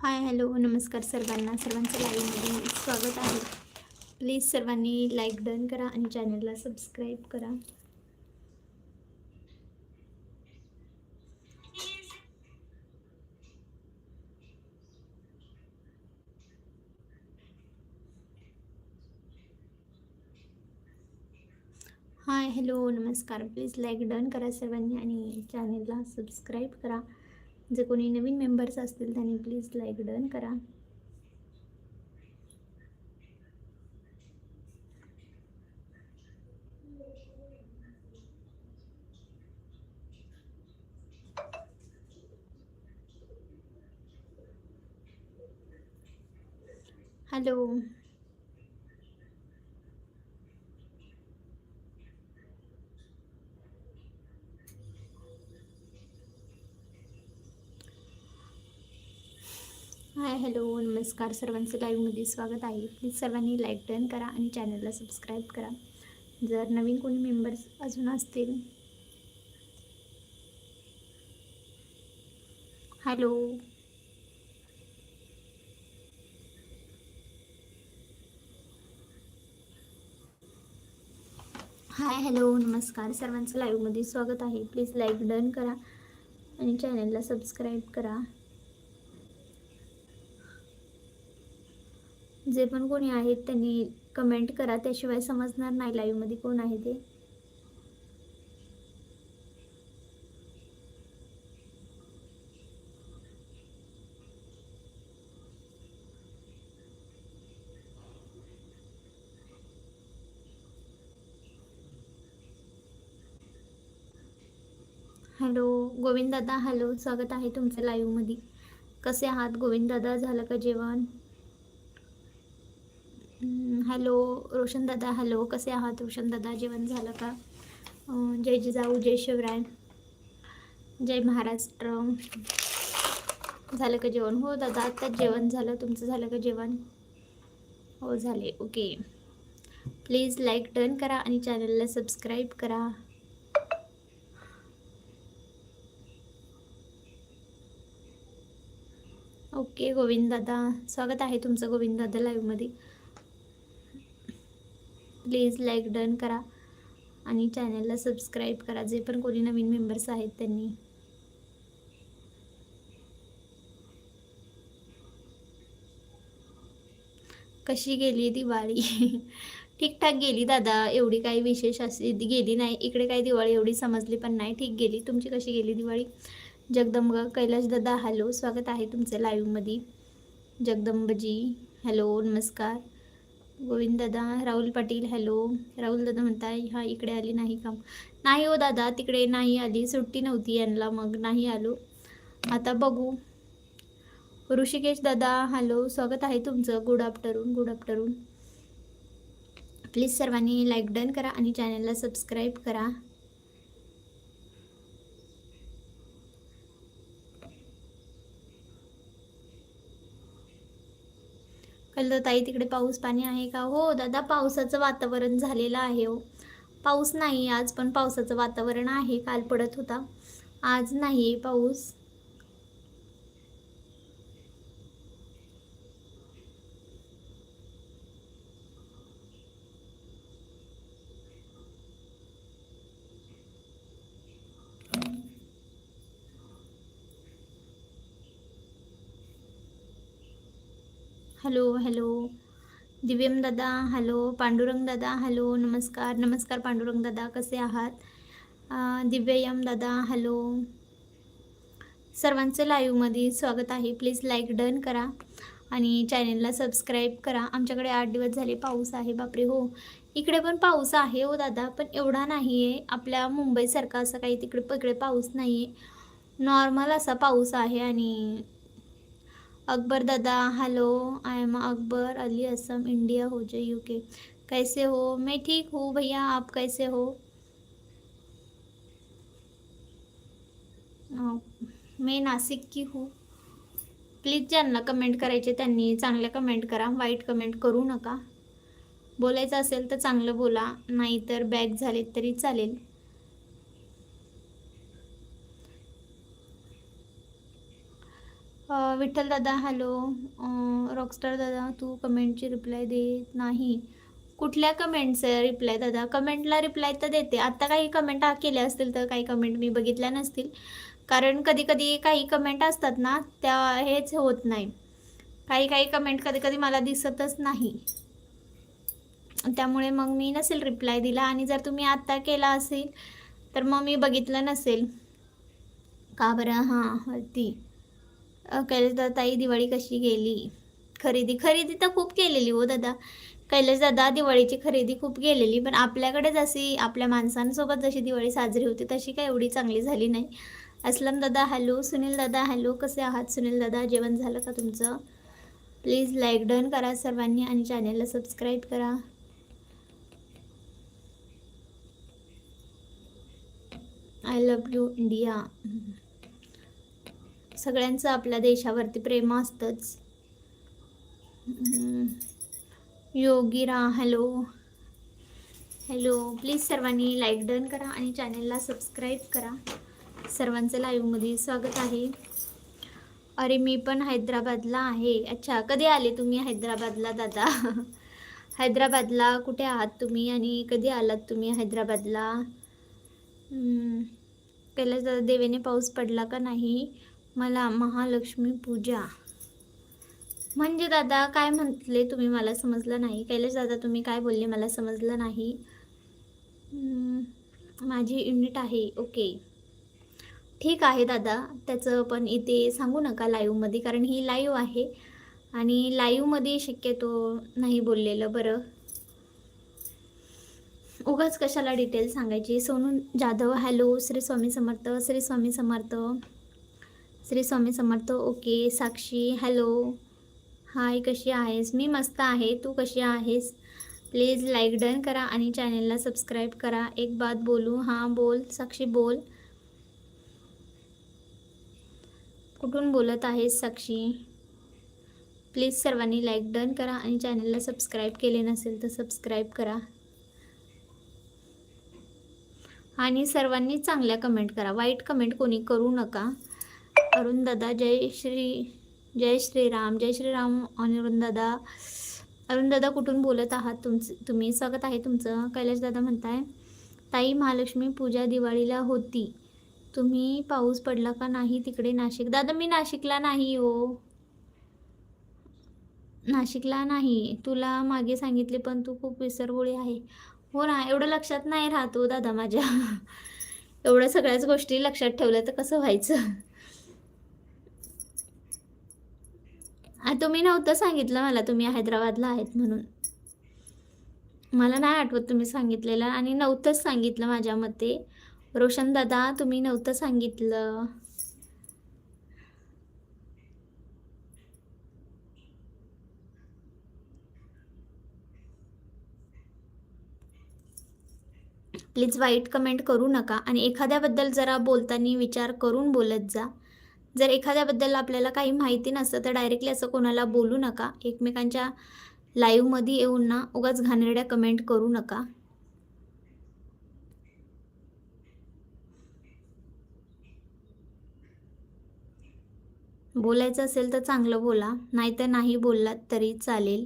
हाय hello नमस्कार सर्वांना. सर्वांचं लाईव्हमध्ये स्वागत आहे. प्लीज सर्वांनी लाईक डन करा आणि चॅनलला सबस्क्राईब करा. हाय हॅलो नमस्कार. प्लीज लाईक डन करा सर्वांनी आणि चॅनलला सबस्क्राईब करा. जे कोणी नवीन मेंबर्स असतील त्यांनी प्लीज लाईक डन करा. हॅलो हाय हॅलो नमस्कार सर्वांचं लाईव्हमध्ये स्वागत आहे. प्लीज सर्वांनी लाईक डन करा आणि चॅनलला सबस्क्राईब करा. जर नवीन कोणी मेंबर्स अजून असतील. हॅलो. हाय हॅलो नमस्कार सर्वांचं लाईव्हमध्ये स्वागत आहे. प्लीज लाईक डन करा आणि चॅनलला सबस्क्राईब करा. जे पण कोणी आहेत त्यांनी कमेंट करा. त्याशिवाय समजणार नाही लाईव्हमध्ये कोण आहे ते. हॅलो गोविंद दादा हॅलो स्वागत आहे तुमचं लाईव्हमध्ये कसे आहात? गोविंद दादा झालं का जेवण? हॅलो रोशन दादा हॅलो. कसे आहात रोशन दादा? जेवण झालं का? जय जिजाऊ जय शिवराय. जय महाराष्ट्र. झालं का जेवण? हो दादा आत्ताच जेवण झालं. तुमचं झालं का जेवण? हो झाले. ओके. प्लीज लाईक डन करा आणि चॅनलला सबस्क्राईब करा. ओके गोविंद दादा. स्वागत आहे तुमचं गोविंद दादा लाईव्हमध्ये. प्लीज लाईक डन करा आणि चॅनलला सबस्क्राईब करा जे पण कोणी नवीन मेंबर्स आहेत त्यांनी. कशी गेली दिवाळी? ठीकठाक गेली दादा एवढी काही विशेष अशी गेली नाही. इकडे काही दिवाळी एवढी समजली पण नाही. ठीक गेली. तुमची कशी गेली दिवाळी? जगदंब कैलाश दादा हॅलो स्वागत आहे तुमचं लाईव्हमध्ये जगदंबजी हॅलो नमस्कार. गोविंद दादा राहुल पाटील हॅलो. राहुल दादा म्हणताय हा इकडे आली नाही का? नाही हो दादा तिकडे नाही आली सुट्टी नव्हती यांना मग नाही आलो. आता बघू. ऋषिकेश दादा हॅलो स्वागत आहे तुमचं. Good afternoon good afternoon. Please सर्वांनी लाईक डन करा आणि चॅनलला सबस्क्राईब करा. कळलं ताई तिकडे पाऊस पाणी आहे का? हो दादा पावसाचं वातावरण झालेलं आहे हो. पाऊस नाही आज पण पावसाचं वातावरण आहे. काल पडत होता. आज नाही आहे पाऊस. Hello hello. दिव्यम दादा हॅलो. पांडुरंग दादा हॅलो. नमस्कार. नमस्कार पांडुरंग दादा. कसे आहात? अं, दिव्ययम दादा हॅलो. सर्वांचं लाईव्हमध्ये स्वागत आहे. प्लीज लाईक डन करा आणि चॅनलला सबस्क्राईब करा. आमच्याकडे आठ दिवस झाले पाऊस आहे. बापरे हो. इकडे पण पाऊस आहे हो दादा. पण एवढा नाही आहे आपल्या मुंबईसारखा असं काही तिकडे इकडे पाऊस नाही आहे नॉर्मल असा पाऊस आहे आणि अकबर दादा hello I M Akbar Ali Assam India हो जाए यूके कैसे हो? मैं ठीक हूँ भैया आप कैसे हो? मैं नासिक की हूँ. प्लीज ज्यांना कमेंट करायचे त्यांनी चांगल्या कमेंट करा वाईट कमेंट करू नका. बोलायचं असेल तर चांगलं बोला नाहीतर बॅक झाले तरी चालेल. विठ्ठल दादा हॅलो. रॉकस्टार दादा तू कमेंटची रिप्लाय देत नाही. कुठल्या कमेंटचं रिप्लाय दादा? कमेंटला रिप्लाय तर देते. आत्ता काही कमेंट केल्या असतील तर काही कमेंट मी बघितल्या नसतील. कारण कधी कधी काही कमेंट असतात ना त्या हेच होत नाही. काही काही कमेंट कधी कधी मला दिसतच नाही. त्यामुळे मग मी नसेल रिप्लाय दिला. आणि जर तुम्ही आत्ता केला असेल तर मग मी बघितलं नसेल. का बरं? हां ती कैलास दादा ताई दिवाळी कशी गेली? खरेदी खरेदी तर खूप केलेली हो दादा. कैलास दादा दिवाळीची खरेदी खूप गेलेली पण आपल्याकडे जशी आपल्या माणसांसोबत जशी दिवाळी साजरी होती तशी काय एवढी चांगली झाली नाही. असलम दादा हॅलो. सुनील दादा हॅलो. कसे आहात सुनील दादा? जेवण झालं का तुमचं? प्लीज लाईक डन करा सर्वांनी आणि चॅनेलला सबस्क्राईब करा. I love you India. सगळ्यांचं आपल्या देशावरती प्रेम असतंच. योगीरा हॅलो. हॅलो. प्लीज सर्वांनी लाईक डन करा आणि चॅनलला सबस्क्राईब करा. सर्वांचं लाईव्हमध्ये स्वागत आहे. अरे मी पण हैदराबादला आहे. अच्छा कधी आले तुम्ही हैदराबादला दादा? हैदराबादला कुठे आहात तुम्ही आणि कधी आलात तुम्ही हैदराबादला? पहिला कैलास दादा देवेने पाऊस पडला का नाही? मला महालक्ष्मी पूजा. म्हणजे दादा काय म्हटले तुम्ही? मला समजलं नाही. कैलाश दादा तुम्ही काय बोलले? मला समजलं नाही. माझी युनिट आहे. ओके. ठीक आहे दादा. त्याचं पण इथे सांगू नका लाईव्हमध्ये कारण ही लाईव्ह आहे. आणि लाईव्हमध्ये शक्यतो नाही बोललेलं बरं. उगाच कशाला डिटेल सांगायची? Sonu Jadhav hello Shri Swami Samarth Shri Swami Samarth. Shri Swami Samarth. Okay Sakshi hello. Hi कशी आहेस? मी मस्त आहे. तू कशी आहेस? प्लीज लाईक डन करा आणि चॅनलला सबस्क्राईब करा. एक बात बोलू. हां बोल. साक्षी बोल. कुठून बोलत आहेस साक्षी? प्लीज सर्वांनी लाईक डन करा आणि चॅनलला सबस्क्राईब केले नसेल तर सबस्क्राईब करा. आणि सर्वांनी चांगल्या कमेंट करा. वाईट कमेंट कोणी करू नका. अरुण दादा जय श्री जय श्रीराम जय श्रीराम अरुण दादा अरुण दादा कुठून बोलत आहात? तुमचं तुम्ही स्वागत आहे तुमचं. कैलाश दादा म्हणताय ताई महालक्ष्मी पूजा दिवाळीला होती. तुम्ही पाऊस पडला का नाही तिकडे नाशिक? दादा मी नाशिकला नाही हो. नाशिकला नाही. तुला मागे सांगितले पण तू खूप विसरगोळी आहे. हो ना एवढं लक्षात नाही राहतो हो दादा माझ्या. एवढ्या सगळ्याच गोष्टी लक्षात ठेवल्या तर कसं व्हायचं? तुम्ही नव्हतं सांगितलं मला तुम्ही हैदराबादला आहेत म्हणून. मला नाही आठवत तुम्ही सांगितलेलं आणि नव्हतंच सांगितलं माझ्या मते. रोशन दादा तुम्ही नव्हतं सांगितलं. प्लीज वाईट कमेंट करू नका आणि एखाद्याबद्दल जरा बोलताना विचार करून बोलत जा. जर एखाद्याबद्दल आपल्याला काही माहिती नसतं तर डायरेक्टली असं कोणाला बोलू नका. एकमेकांच्या लाईव्हमध्ये येऊन ना उगाच घाणेरड्या कमेंट करू नका. बोलायचं असेल तर चांगलं बोला नाहीतर नाही बोललात तरी चालेल.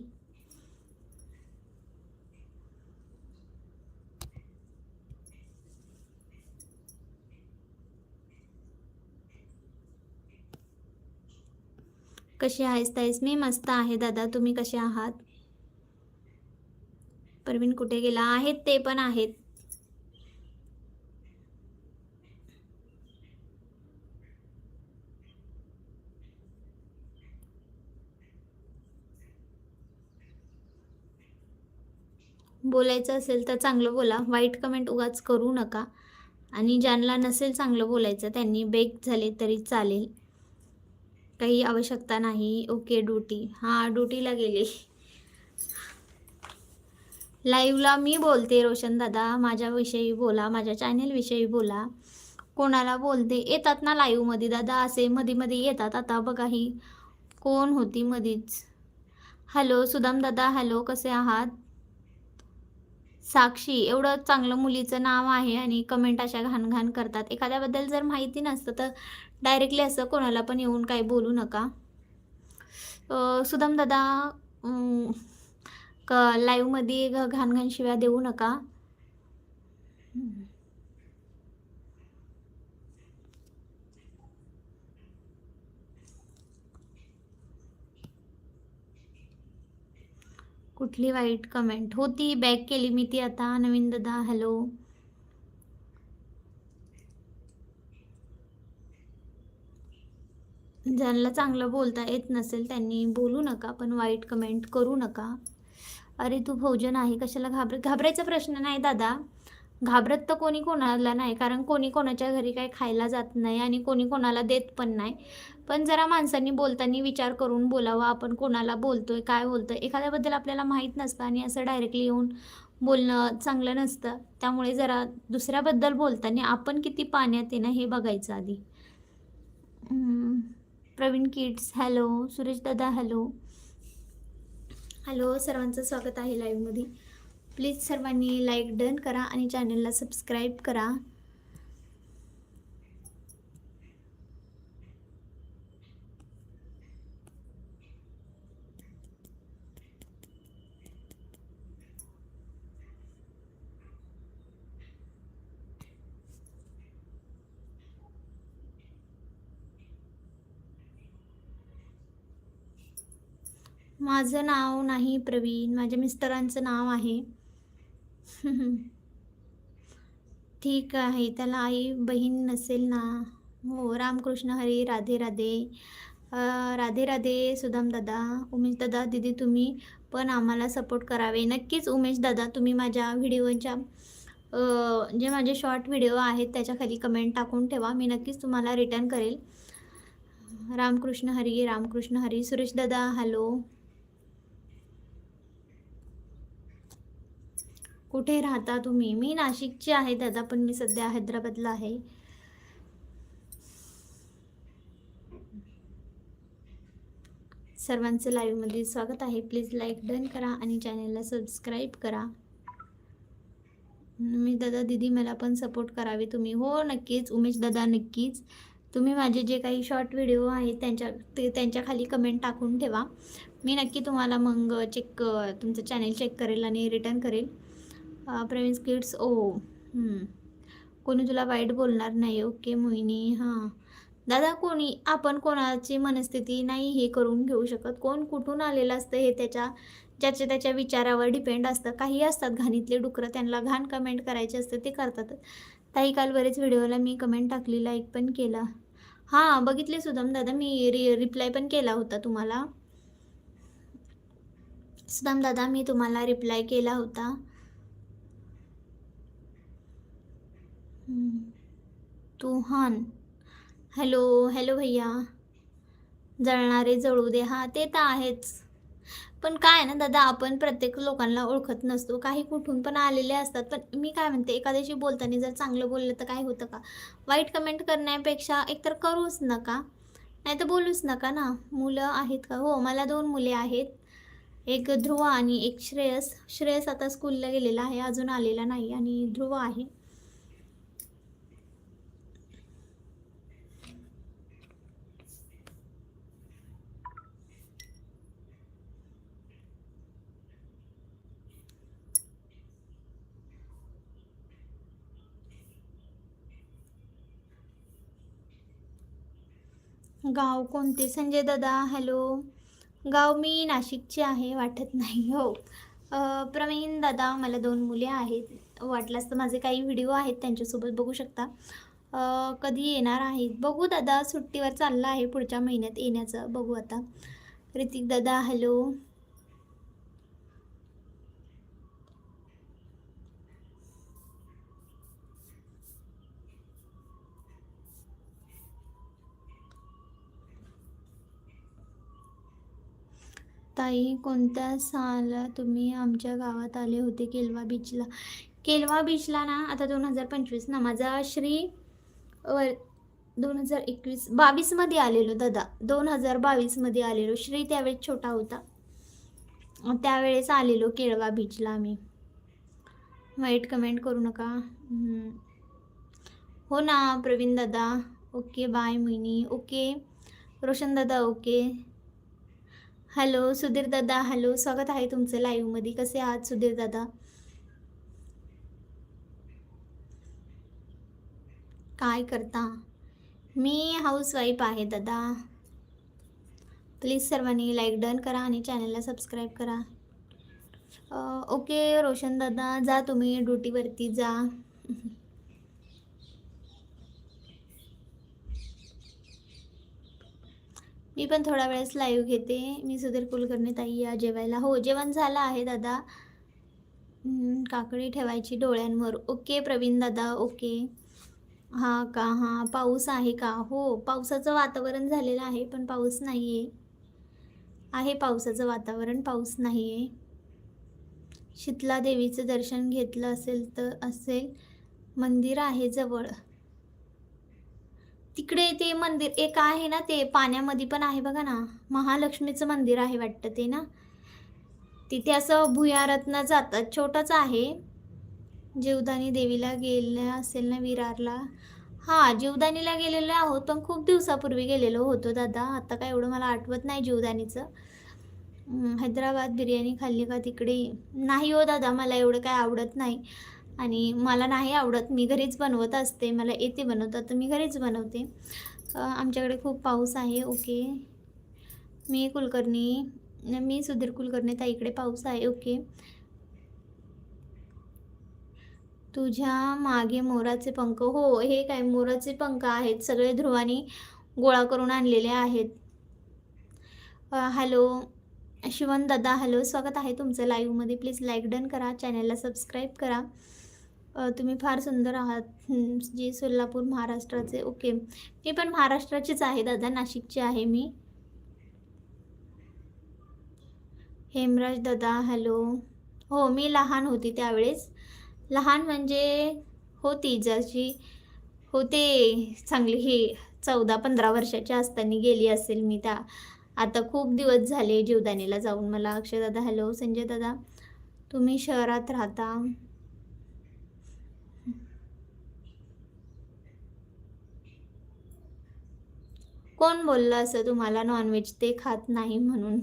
कशी आहेस ताईस? मी मस्त आहे दादा. तुम्ही कसे आहात? परवीन कुठे गेला? आहेत ते पण आहेत. बोलायचं असेल तर चांगलं बोला. वाईट कमेंट उगाच करू नका. आणि ज्यांना नसेल चांगलं बोलायचं त्यांनी बेक झाले तरी चालेल. काही आवश्यकता नाही. Okay duty. हां ड्युटीला गेले. लाईव्हला मी बोलते रोशन दादा. माझ्याविषयी बोला माझ्या चॅनेलविषयी बोला. कोणाला बोलते? येतात ना लाईव्हमध्ये दादा असे मध्ये मध्ये येतात. आता बघा ही कोण होती मधीच. हॅलो सुदाम दादा. हॅलो कसे आहात? साक्षी एवढं चांगलं मुलीचं नाव आहे आणि कमेंट अशा घाण घाण करतात. एखाद्याबद्दल जर माहिती नसतं तर डायरेक्टली असं कोणाला पण येऊन काही बोलू नका. अ, सुदाम दादा क लाईव्हमध्ये घ घाण घाण शिव्या देऊ नका. कुठली वाईट कमेंट होती बॅक केली मी ती आता नवीन दादा हॅलो ज्यांना चांगलं बोलता येत नसेल त्यांनी बोलू नका पण वाईट कमेंट करू नका. अरे तू भोजन आहे कशाला घाबर घाबरायचा प्रश्न नाही दादा. घाबरत तर कोणी कोणाला नाही कारण कोणी कोणाच्या घरी काही खायला जात नाही आणि कोणी कोणाला देत पण नाही. पण जरा माणसांनी बोलताना विचार करून बोलावं आपण कोणाला बोलतोय काय बोलतोय. एखाद्याबद्दल आपल्याला माहीत नसतं आणि असं डायरेक्टली येऊन बोलणं चांगलं नसतं. त्यामुळे जरा दुसऱ्याबद्दल बोलताना आपण किती पाण्यात येणं हे बघायचं आधी. Pravin kids hello. Suresh Dada hello. Hello सर्वांचं स्वागत आहे लाईव्हमध्ये प्लीज सर्वांनी लाईक डन करा आणि चॅनलला सबस्क्राईब करा. माझं नाव नाही प्रवीण माझ्या मिस्टरांचं नाव आहे. ठीक आहे त्याला आई बहीण नसेल ना? हो रामकृष्ण हरी राधे राधे. राधे राधे सुदाम दादा उमेश दादा दीदी तुम्ही पण आम्हाला सपोर्ट करावे. नक्कीच उमेश दादा तुम्ही माझ्या व्हिडिओच्या जे माझे शॉर्ट व्हिडिओ आहेत त्याच्याखाली कमेंट टाकून ठेवा. मी नक्कीच तुम्हाला रिटर्न करेल. रामकृष्ण हरी रामकृष्ण हरी सुरेश दादा हॅलो कुठे राहता तुम्ही? मी नाशिकची आहे दादा पण मी सध्या हैदराबादला आहे. सर्वांचं लाईव्हमध्ये स्वागत आहे. प्लीज लाईक डन करा आणि चॅनलला सबस्क्राईब करा. मी दादा दिदी मला पण सपोर्ट करावे तुम्ही. हो नक्कीच. उमेश दादा नक्कीच. तुम्ही माझे जे काही शॉर्ट व्हिडिओ आहेत त्यांच्या ते त्यांच्या खाली कमेंट टाकून ठेवा. मी नक्की तुम्हाला मग चेक तुमचं चॅनेल चेक करेल आणि रिटर्न करेल. प्रवीण किड्स ओ कोणी तुला वाईट बोलणार नाही ओके मोहिनी हां. दादा कोणी आपण कोणाची मनस्थिती नाही हे करून घेऊ शकत. कोण कुठून आलेलं असतं हे त्याच्या ज्याच्या त्याच्या विचारावर डिपेंड असतं. काही असतात घाणीतले डुकरं त्यांना घाण कमेंट करायचे असते ते करतात. ताई काल बरेच व्हिडिओला मी कमेंट टाकली लाईक पण केला. हां बघितले सुदाम दादा मी रि रिप्लाय पण केला होता तुम्हाला. सुदाम दादा मी तुम्हाला रिप्लाय केला होता. तुहान. हॅलो हॅलो भैया. जळणारे जळू दे. हा ते तर आहेच. पण काय आहे ना दादा आपण प्रत्येक लोकांना ओळखत नसतो. काही कुठून पण आलेले असतात. पण मी काय म्हणते एखाद्याशी बोलताना जर चांगलं बोललं तर काय होतं का? वाईट कमेंट करण्यापेक्षा एकतर करूच नका. नाही तर बोलूच नका ना. मुलं आहेत का? हो मला दोन मुले आहेत. एक ध्रुव आणि एक श्रेयस. श्रेयस आता स्कूलला गेलेला आहे. अजून आलेला नाही आणि ध्रुव आहे. गाव कोणते? संजय दादा हॅलो. गाव मी नाशिकचे आहे वाटत नाही हो. प्रवीण दादा मला दोन मुले आहेत. वाटल्यास तर माझे काही व्हिडिओ आहेत त्यांच्यासोबत बघू शकता. कधी येणार आहेत? बघू दादा सुट्टीवर चाललं आहे पुढच्या महिन्यात येण्याचं. बघू आता. ऋतिक दादा हॅलो. ताई कोणत्या साला तुम्ही आमच्या गावात आले होते केलवा बीचला केलवा बीचला ना आता दोन हजार पंचवीस ना माझा श्री वर दोन हजार एकवीस बावीसमध्ये आलेलो दादा. दोन हजार बावीसमध्ये आलेलो. श्री त्यावेळेस छोटा होता. त्यावेळेस आलेलो केळवा बीचला आम्ही. वाईट कमेंट करू नका. हो ना प्रवीण दादा. Okay bye Mohini. Okay. Roshan दादा ओके. हॅलो सुधीर दादा हॅलो स्वागत आहे तुमचं लाईव्हमध्ये कसे आहात सुधीर दादा? काय करता? मी हाऊसवाईफ आहे दादा. प्लीज सर्वांनी लाईक डन करा आणि चॅनलला सबस्क्राईब करा. ओके रोशन दादा जा तुम्ही ड्युटीवरती जा. मी पण थोडा वेळेस लाईव्ह घेते. मी सुधीर कुलकर्णी ताई या जेवायला. हो जेवण झालं आहे दादा. काकडी ठेवायची डोळ्यांवर. ओके प्रवीण दादा ओके. हां का? हां पाऊस आहे का? हो पावसाचं वातावरण झालेलं आहे पण पाऊस नाही आहे आहे पावसाचं वातावरण पाऊस नाही आहे शीतला देवीचं दर्शन घेतलं असेल तर असेल. मंदिर आहे जवळ. तिकडे ते मंदिर एक आहे ना ते पाण्यामध्ये पण आहे बघा ना महालक्ष्मीचं मंदिर आहे वाटतं ते ना. तिथे असं भुयारत्न जातात छोटंच आहे. जीवदानी देवीला गेलं असेल ना विरारला. हां जीवदानीला गेलेलो आहोत पण खूप दिवसापूर्वी गेलेलो होतो दादा. आता काय एवढं मला आठवत नाही जीवदानीचं. हैदराबाद बिर्याणी खाल्ली का तिकडे? नाही हो दादा मला एवढं काय आवडत नाही. आणि मला नाही आवडत मी घरीच बनवत असते मला येते बनवता तर मी घरीच बनवते. आमच्याकडे खूप पाऊस आहे ओके. मी कुलकर्णी मी सुधीर कुलकर्णी ताईकडे पाऊस आहे ओके. तुझ्या मागे मोराचे पंख हो हे काय मोराचे पंख आहेत सगळे ध्रुवानी गोळा करून आणलेले आहेत. हॅलो शिवन दादा हॅलो स्वागत आहे तुमचं लाईव्हमध्ये प्लीज लाईक डन करा चॅनलला सबस्क्राईब करा. तुम्ही फार सुंदर आहात. जी सोलापूर महाराष्ट्राचे ओके. मी पण महाराष्ट्राचीच आहे दादा. नाशिकची आहे मी. हेमराज दादा हॅलो. हो मी लहान होती त्यावेळेस. लहान म्हणजे होती जशी होते चांगली. हे चौदा पंधरा वर्षाच्या असताना गेली असेल मी त्या. आता खूप दिवस झाले जीवदानीला जाऊन. मला अक्षय दादा हॅलो. संजय दादा तुम्ही शहरात राहता. कोण बोललं असं? तुम्हाला नॉनव्हेज ते खात नाही म्हणून.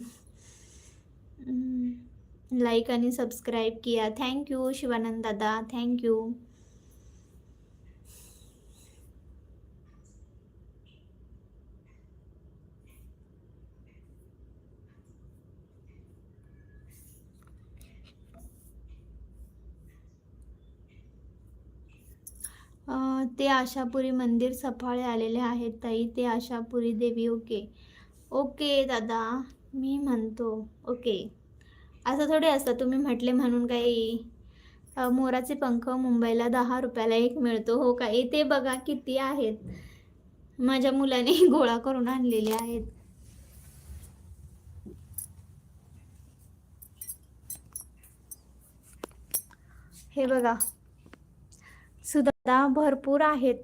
लाईक आणि सबस्क्राईब किया. थँक्यू शिवानंद दादा. थँक्यू ते आशापुरी मंदिर सफाळे आलेले आहेत ताई. ते आशापुरी देवी ओके. ओके दादा. मी म्हणतो ओके. असं थोडे असतं तुम्ही म्हटले म्हणून काही. मोराचे पंख मुंबईला दहा रुपयाला एक मिळतो. हो का? ते बघा किती आहेत. माझ्या मुलाने गोळा करून आणलेले आहेत. हे बघा. सुद्धा भरपूर आहेत.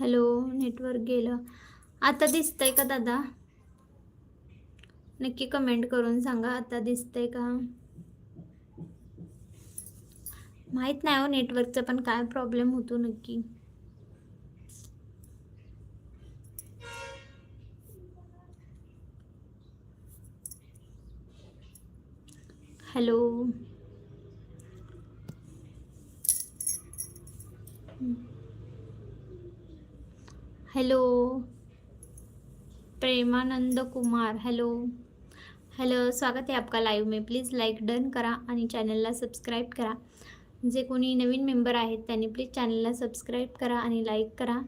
हॅलो नेटवर्क गेलं. आता दिसतंय का दादा? नक्की कमेंट करून सांगा आता दिसतंय का? माहीत नाही हो नेटवर्कचा पण काय प्रॉब्लेम होतो नक्की. Hello. Hello. Premanand Kumar hello. Hello स्वागत आहे आपका लाईव्ह में. प्लीज़ लाईक डन करा आणि चॅनलला सबस्क्राईब करा. जे कोणी नवीन मेंबर आहेत त्यांनी प्लीज चॅनलला सबस्क्राईब करा आणि लाईक करा.